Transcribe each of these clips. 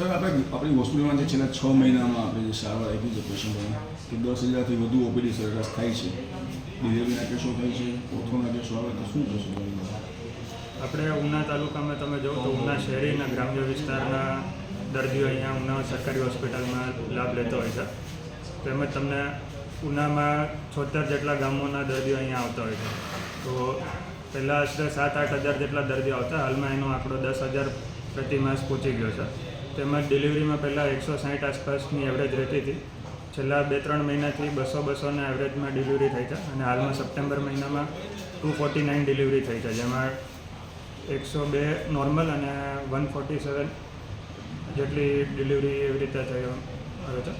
Sir, આપણે આપણી હોસ્પિટલમાં જે છેલ્લા છ મહિનામાં આપણે જે સારવાર આપી છે પેશન્ટોને, કે દસ હજારથી વધુ ઓપીડી સરેરાશ થાય છે. ડિલિવરીના કેસો થાય છે, ઓથોના કેસો આવે તો શું થશે? આપણે ઉના તાલુકામાં તમે જો તો ઉના શહેરીના ગ્રામ્ય વિસ્તારના દર્દીઓ અહીંયા ઉના સરકારી હોસ્પિટલમાં લાભ લેતો હોય છે. તેમજ તમને ઉનામાં છોતેર જેટલા ગામોના દર્દીઓ અહીંયા આવતા હોય છે. તો પહેલાં આશરે સાત આઠ હજાર જેટલા દર્દીઓ આવતા, હાલમાં એનો આંકડો દસ હજાર પ્રતિ માસ પહોંચી ગયો છે. તેમજ ડિલિવરીમાં પહેલાં એકસો સાઠ આસપાસની એવરેજ રહેતી હતી. છેલ્લા બે ત્રણ મહિનાથી બસો બસોના એવરેજમાં ડિલિવરી થઈ છે અને હાલમાં સપ્ટેમ્બર મહિનામાં ટુ ફોર્ટી નાઇન ડિલિવરી થઈ છે, જેમાં એકસો બે નોર્મલ અને વન ફોર્ટી સેવન જેટલી ડિલિવરી એવી રીતે થઈ આવે છે.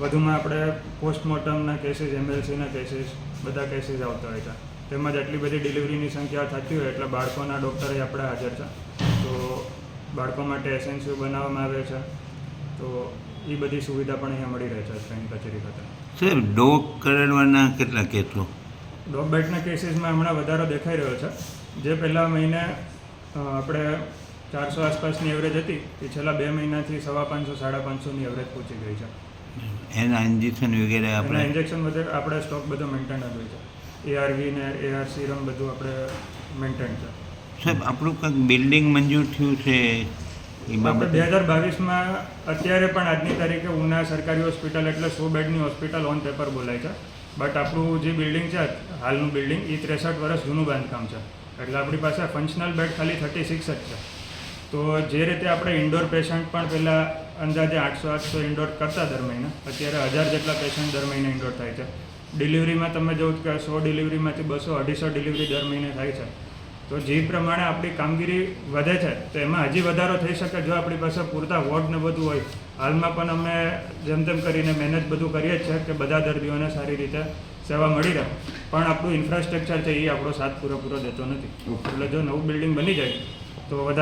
વધુમાં આપણે પોસ્ટમોર્ટમના કેસીસ એમએલસીના કેસીસ બધા કેસીસ આવતા હોય છે. તેમજ એટલી બધી ડિલિવરીની સંખ્યા થતી હોય એટલે બાળકોના ડૉક્ટરે આપણે હાજર છે. બાળકો માટે એસએનસીયુ બનાવવામાં આવે છે તો એ બધી સુવિધા પણ અહીંયા મળી રહે છે ટ્રેન કચેરી ખાતે. સર ડોગ કરડવાના કેટલા કેસો ડોગ બાઇટના કેસીસમાં હમણાં વધારો દેખાઈ રહ્યો છે. જે પહેલા મહિને આપણે ચારસો આસપાસની એવરેજ હતી એ છેલ્લા બે મહિનાથી સવા પાંચસો સાડા પાંચસોની એવરેજ પહોંચી ગઈ છે. એના ઇન્જેક્શન વગેરે આપણે ઇન્જેક્શન બધે આપણે સ્ટોક બધો મેન્ટેન જ હોય છે. એઆરવી ને એઆર સીરમ બધું આપણે મેન્ટેન છે. સાહેબ આપણું કંઈક બિલ્ડિંગ મંજૂર થયું છે આપણે બે હજાર બાવીસમાં અત્યારે પણ આજની તારીખે ઉના સરકારી હોસ્પિટલ એટલે સો બેડની હોસ્પિટલ ઓન પેપર બોલાય છે. બટ આપણું જે બિલ્ડિંગ છે હાલનું બિલ્ડિંગ એ ત્રેસઠ વર્ષ જૂનું બાંધકામ છે. એટલે આપણી પાસે ફંક્શનલ બેડ ખાલી થર્ટી સિક્સ જ છે. તો જે રીતે આપણે ઇન્ડોર પેશન્ટ પણ પહેલાં અંદાજે આઠસો આઠસો ઇન્ડોર કરતા દર મહિને અત્યારે હજાર જેટલા પેશન્ટ દર મહિને ઇન્ડોર થાય છે. ડિલિવરીમાં તમે જો કે સો ડિલિવરીમાંથી બસો અઢીસો ડિલિવરી દર મહિને થાય છે. તો જે પ્રમાણે આપણી કામગીરી વધે છે તો એમાં હજી વધારો થઈ શકે જો આપણી પાસે પૂરતા વોર્ડ ને બધું હોય. હાલમાં પણ અમે જેમ તેમ કરીને મહેનત બધું કરીએ જ છે કે બધા દર્દીઓને સારી રીતે સેવા મળી રહે. પણ આપણું ઇન્ફ્રાસ્ટ્રક્ચર છે એ આપણો સાથ પૂરેપૂરો દેતો નથી. એટલે જો નવું બિલ્ડિંગ બની જાય તો વધારે